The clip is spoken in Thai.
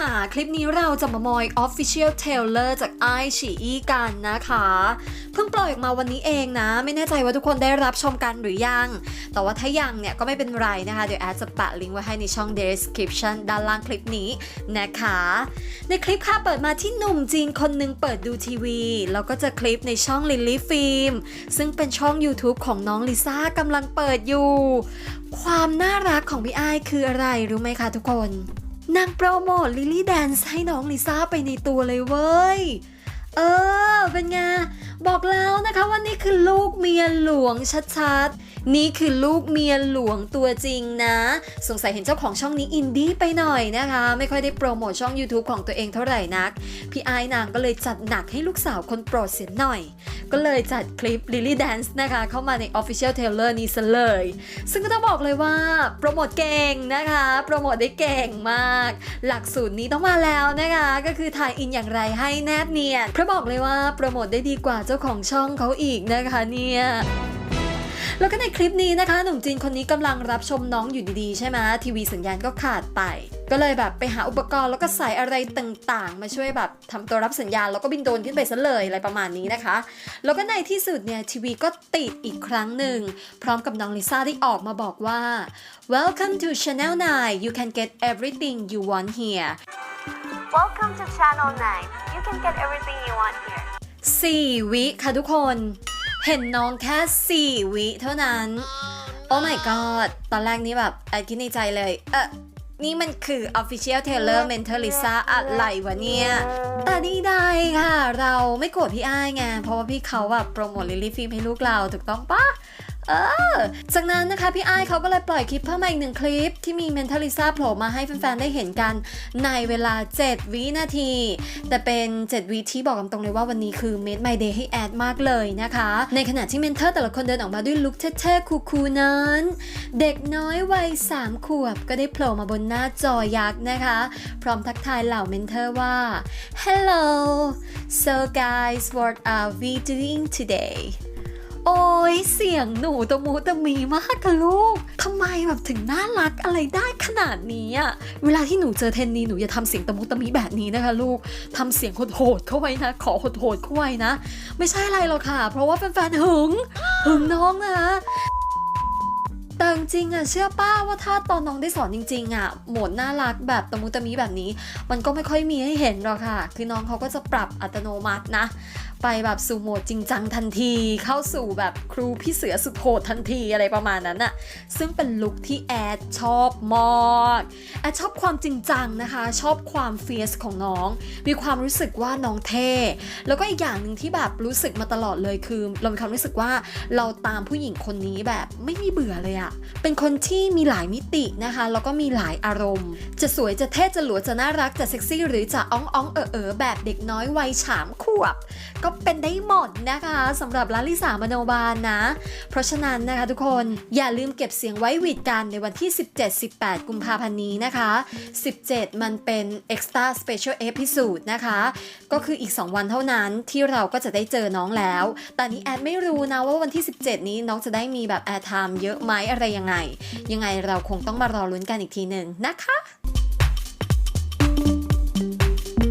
ค่ะคลิปนี้เราจะมามอย Official Trailer จากไอฉีอีกันนะคะ เพิ่งปล่อยออกมาวันนี้เองนะ ไม่แน่ใจว่าทุกคนได้รับชมกันหรือยัง แต่ว่าถ้ายังเนี่ยก็ไม่เป็นไรนะคะ เดี๋ยวแอดจะปะลิงก์ไว้ให้ในช่อง description ด้านล่างคลิปนี้นะคะ ในคลิปค่ะเปิดมาที่หนุ่มจีนคนหนึ่งเปิดดูทีวี แล้วก็จะคลิปในช่องลิลลี่ฟิล์มซึ่งเป็นช่อง YouTube ของน้องลิซ่ากำลังเปิดอยู่ ความน่ารักของพี่ไอคืออะไรรู้ไหมคะทุกคน นางโปรโมทลิลลี่แดนซ์ให้น้องลิซ่าไปในตัวเลยเว้ย เออ เป็นไง บอกแล้วนะคะว่านี่คือลูกเมียหลวงชัดๆ นี่คือลูกเมียหลวงตัวจริงนะ สงสัยเห็นเจ้าของช่องนี้อินดี้ไปหน่อยนะคะ ไม่ค่อยได้โปรโมทช่อง YouTube ของตัวเองเท่าไหร่นัก พี่ไอ้นางก็เลยจัดหนักให้ลูกสาวคนโปรดเสียหน่อย ก็เลยจัดคลิป Lily Dance นะคะ เข้ามาใน Official Trailer นี้ซะเลย ซึ่งก็ต้องบอกเลยว่า โปรโมทเก่งนะคะ โปรโมทได้เก่งมาก หลักสูตรนี้ต้องมาแล้วนะคะ ก็คือถ่ายอินอย่างไรให้แนบเนียนเพราะบอกเลยว่าโปรโมทได้ดีกว่าเจ้าของช่องเขาอีกนะคะเนี่ย แล้วก็ในคลิปนี้นะคะ หนุ่มจีนคนนี้กำลังรับชมน้องอยู่ดีๆ ใช่ไหมทีวีสัญญาณก็ขาดไป ก็เลยแบบไปหาอุปกรณ์แล้วก็ใส่อะไรต่างๆ มาช่วยแบบทำตัวรับสัญญาณแล้วก็บินโดรนขึ้นไปซะเลยอะไรประมาณนี้นะคะ แล้วก็ในที่สุดเนี่ยทีวีก็ติดอีกครั้งหนึ่ง พร้อมกับน้องลิซ่าที่ออกมาบอกว่า Welcome to Channel 9 you can get everything you want here Welcome to Channel 9. You can get everything you want here. 4 วิค่ะทุกคน เห็นน้องแค่ 4 วิเท่านั้น โอ้ my god ตอนแรกนี้แบบแอดคิดในใจเลย เออนี่มันคือ Official Taylor Mentalisa อะไรวะเนี่ย แต่นี่ได้ค่ะ เราไม่โกรธพี่อ้ายไง เพราะว่าพี่เขาแบบโปรโมทลิลลี่ฟิล์มให้ลูกเราถูกต้องปะ เออ จากนั้นนะคะพี่ไอ้เขาก็เลยปล่อยคลิปเพิ่มมาอีกหนึ่งคลิป ที่มี Mentor Lisa โผล่มาให้แฟนๆได้เห็นกันในเวลา 7 วินาที แต่เป็น 7 วิที่บอกตรงเลยว่าวันนี้คือ made my day ให้แอดมากเลยนะคะ ในขณะที่เมนเทอร์แต่ละคนเดินออกมาด้วยลุคเท่ๆคูลๆนั้น เด็กน้อยวัย3ขวบก็ได้โผล่มาบนหน้าจอยักษ์นะคะ พร้อมทักทายเหล่าเมนเทอร์ว่า Hello so guys what are we doing today โอ้ยเสียงหนูตะมูตะมีมากค่ะลูกทำไมแบบถึงน่ารักอะไรได้ขนาดนี้อะเวลาที่หนูเจอเทนนีหนูอย่าทำเสียงตะมูตะมีแบบนี้นะคะลูกทำเสียงโหดๆเข้าไว้นะ ขอโหดๆเข้าไว้นะ ไม่ใช่อะไรหรอกค่ะ เพราะว่าแฟนๆหึงหึงน้องนะ จริงๆอะเชื่อป้าว่าถ้าตอนน้องได้สอนจริงๆอะโหมดน่ารักแบบตะมุตะมิแบบนี้ มันก็ไม่ค่อยมีให้เห็นหรอกค่ะ คือน้องเขาก็จะปรับอัตโนมัตินะ ไปแบบสู่โหมดจริงจังทันที เข้าสู่แบบครูพี่เสือสุดโหดทันทีอะไรประมาณนั้นอะซึ่งเป็นลุคที่แอดชอบมากแอดชอบความจริงจังนะคะ ชอบความเฟียสของน้อง มีความรู้สึกว่าน้องเท่แล้วก็อีกอย่างหนึ่งที่แบบรู้สึกมาตลอดเลยคือ เรามีความรู้สึกว่าเราตามผู้หญิงคนนี้แบบไม่มีเบื่อเลยอะเป็นคนที่มีหลายมิตินะคะ แล้วก็มีหลายอารมณ์ จะสวยจะเท่จะหลวจะน่ารักจะเซ็กซี่ หรือจะอ้องอ้องเออเออแบบเด็กน้อยวัยฉามขวบ ก็เป็นได้หมดนะคะสำหรับลาลิสามโนบาลนะ เพราะฉะนั้นนะคะทุกคนอย่าลืมเก็บเสียงไว้วีดกันในวันที่ 17-18 กุมภาพันธ์นี้นะคะ 17 มันเป็น extra special episode นะคะ ก็คืออีก 2 วันเท่านั้นที่เราก็จะได้เจอน้องแล้ว แต่นี้แอดไม่รู้นะว่าวันที่ 17 นี้น้องจะได้มีแบบแอร์ไทม์เยอะไหมอะไรยังไง ยังไงเราคงต้องมารอลุ้นกันอีกทีหนึ่งนะคะ